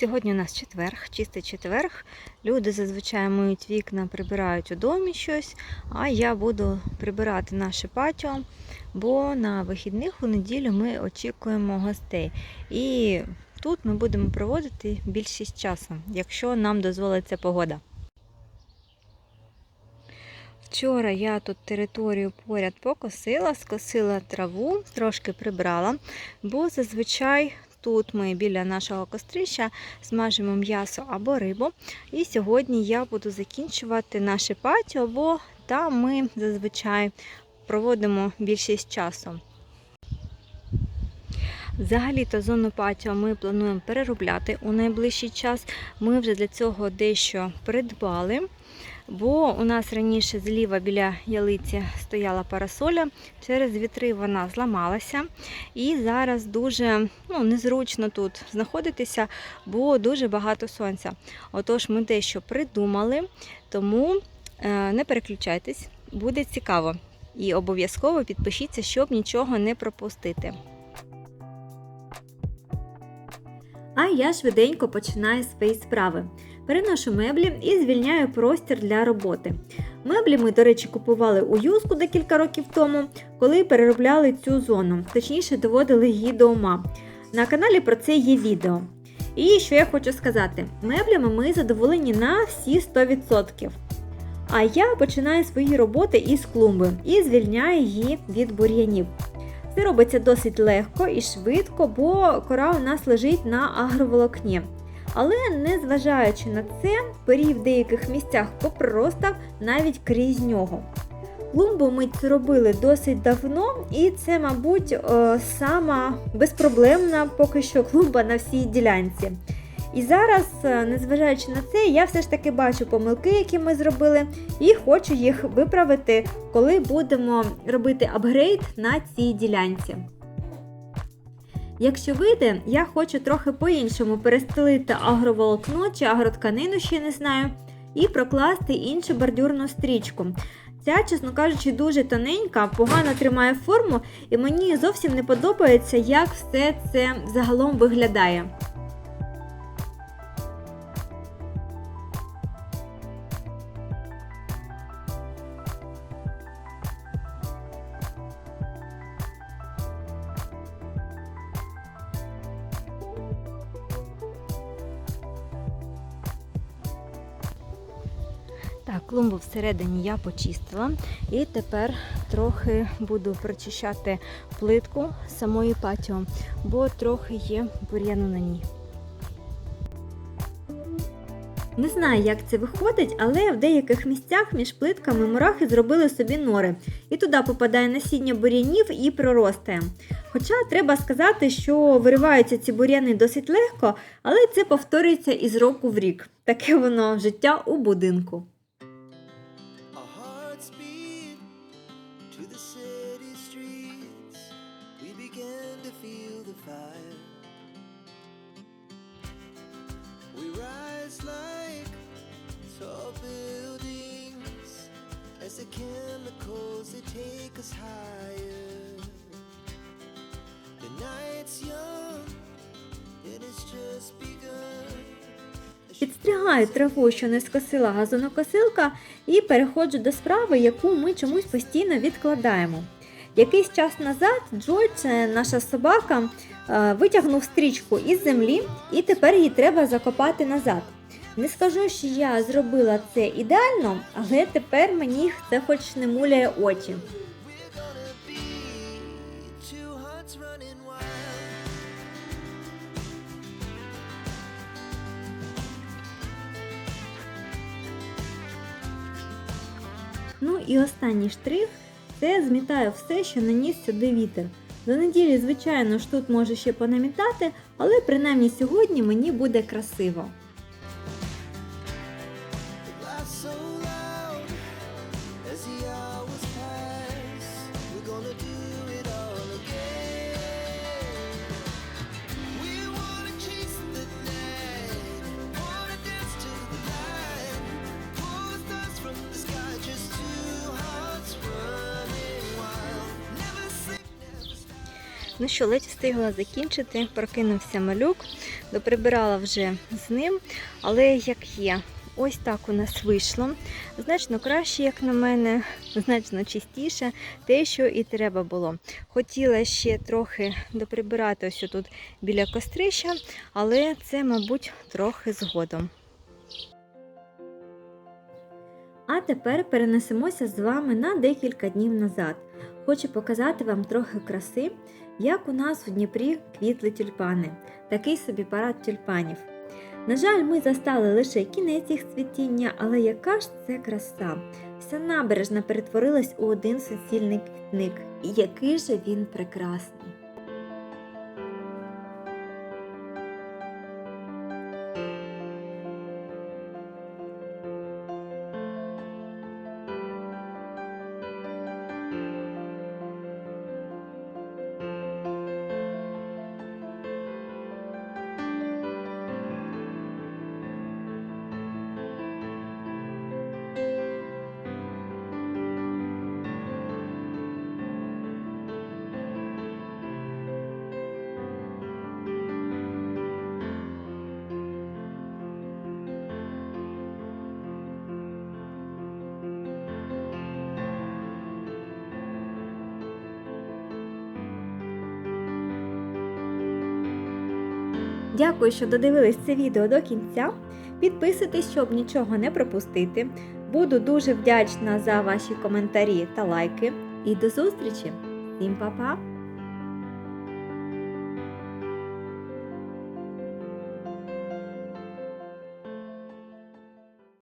Сьогодні у нас четверг, чистий четверг. Люди зазвичай миють вікна, прибирають у домі щось, а я буду прибирати наше патіо, бо на вихідних у неділю ми очікуємо гостей. І тут ми будемо проводити більшість часу, якщо нам дозволить ця погода. Вчора я тут територію поряд покосила, скосила траву, трошки прибрала, бо зазвичай тут ми біля нашого кострища смажимо м'ясо або рибу. І сьогодні я буду закінчувати наше патіо, бо там ми зазвичай проводимо більшість часу. Взагалі-то зону патіо ми плануємо переробляти у найближчий час. Ми вже для цього дещо придбали. Бо у нас раніше зліва біля ялиці стояла парасоля, через вітри вона зламалася. І зараз дуже ну, незручно тут знаходитися, бо дуже багато сонця. Отож, ми дещо придумали, тому е, не переключайтесь, буде цікаво. І обов'язково підпишіться, щоб нічого не пропустити. А я швиденько починаю свої справи. Переношу меблі і звільняю простір для роботи. Меблі ми, до речі, купували у юску декілька років тому, коли переробляли цю зону, точніше доводили її до ума. На каналі про це є відео. І що я хочу сказати: меблями ми задоволені на всі 100%. А я починаю свої роботи із клумби і звільняю її від бур'янів. Це робиться досить легко і швидко, бо кора у нас лежить на агроволокні. Але незважаючи на це, пирій в деяких місцях попростав навіть крізь нього. Клумбу ми робили досить давно, і це, мабуть, е, сама безпроблемна поки що клумба на всій ділянці. І зараз, е, незважаючи на це, я все ж таки бачу помилки, які ми зробили, і хочу їх виправити, коли будемо робити апгрейд на цій ділянці. Якщо вийде, я хочу трохи по-іншому перестелити агроволокно чи агротканину, ще не знаю, і прокласти іншу бордюрну стрічку. Ця, чесно кажучи, дуже тоненька, погано тримає форму, і мені зовсім не подобається, як все це загалом виглядає. Так, клумбу всередині я почистила і тепер трохи буду прочищати плитку самої патіо, бо трохи є бур'яну на ній. Не знаю, як це виходить, але в деяких місцях між плитками мурахи зробили собі нори, і туди попадає насіння бур'янів і проростає. Хоча треба сказати, що вириваються ці бур'яни досить легко, але це повторюється із року в рік. Таке воно життя у будинку. Fire. We rise like tall buildings as the chemicals they take us higher. The night's young and it's just begun. Підстригаю траву, що не скосила газонокосилка, і переходжу до справи, яку ми чомусь постійно відкладаємо. Якийсь час назад Джой, це наша собака, е, витягнув стрічку із землі, і тепер її треба закопати назад. Не скажу, що я зробила це ідеально, але тепер мені це хоч не муляє очі. Ну і останній штрих це змітаю все, що наніс сюди вітер. До неділі, звичайно ж, тут може ще понамітати, але принаймні сьогодні мені буде красиво. Ну що, ледь встигла закінчити, прокинувся малюк, доприбирала вже з ним, але як є. Ось так у нас вийшло. Значно краще, як на мене, значно чистіше, те, що і треба було. Хотіла ще трохи доприбирати ось тут біля кострища, але це, мабуть, трохи згодом. А тепер перенесемося з вами на декілька днів назад. Хочу показати вам трохи краси, як у нас в Дніпрі квітли тюльпани, такий собі парад тюльпанів. На жаль, ми застали лише кінець їх цвітіння, але яка ж це краса! Вся набережна перетворилась у один суцільний квітник, і який же він прекрасний! Дякую, що додивились це відео до кінця. Підписуйтесь, щоб нічого не пропустити. Буду дуже вдячна за ваші коментарі та лайки. І до зустрічі! Всім па-па!